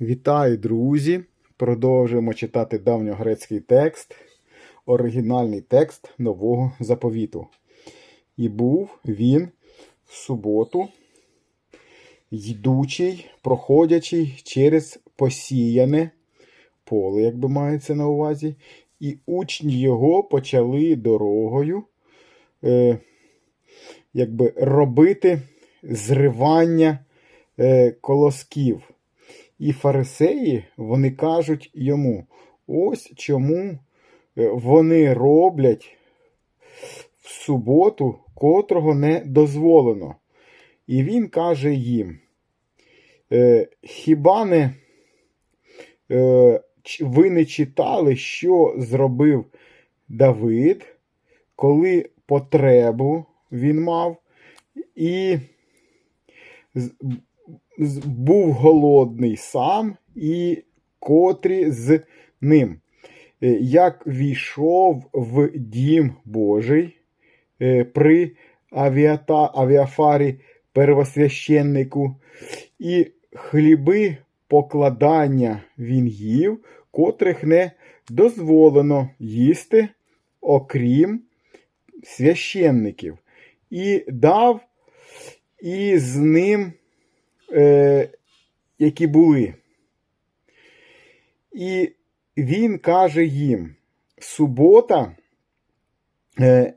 Вітаю, друзі! Продовжуємо читати давньогрецький текст, оригінальний текст нового заповіту. І був він в суботу, йдучий, проходячий через посіяне поле, як би мається на увазі, і учні його почали дорогою е, якби робити зривання е, колосків. І фарисеї вони кажуть йому: ось чому е, вони роблять в суботу, котрого не дозволено. І він каже їм: «Е, хіба не е, ви не читали, що зробив Давид, коли потребу він мав, і був голодний сам, і котрі з ним. Е, Як війшов в дім Божий е, при авіата, авіафарі первосвященнику, і хліби покладання він їв, котрих не дозволено їсти, окрім священників, і дав і з ним е, які були. І він каже їм: субота е,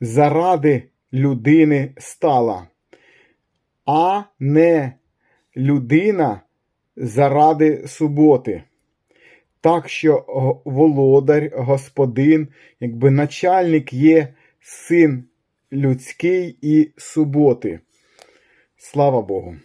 заради людини стала, а не людина заради суботи. Так що володар, господин, якби начальник є син людський і суботи. Слава Богу.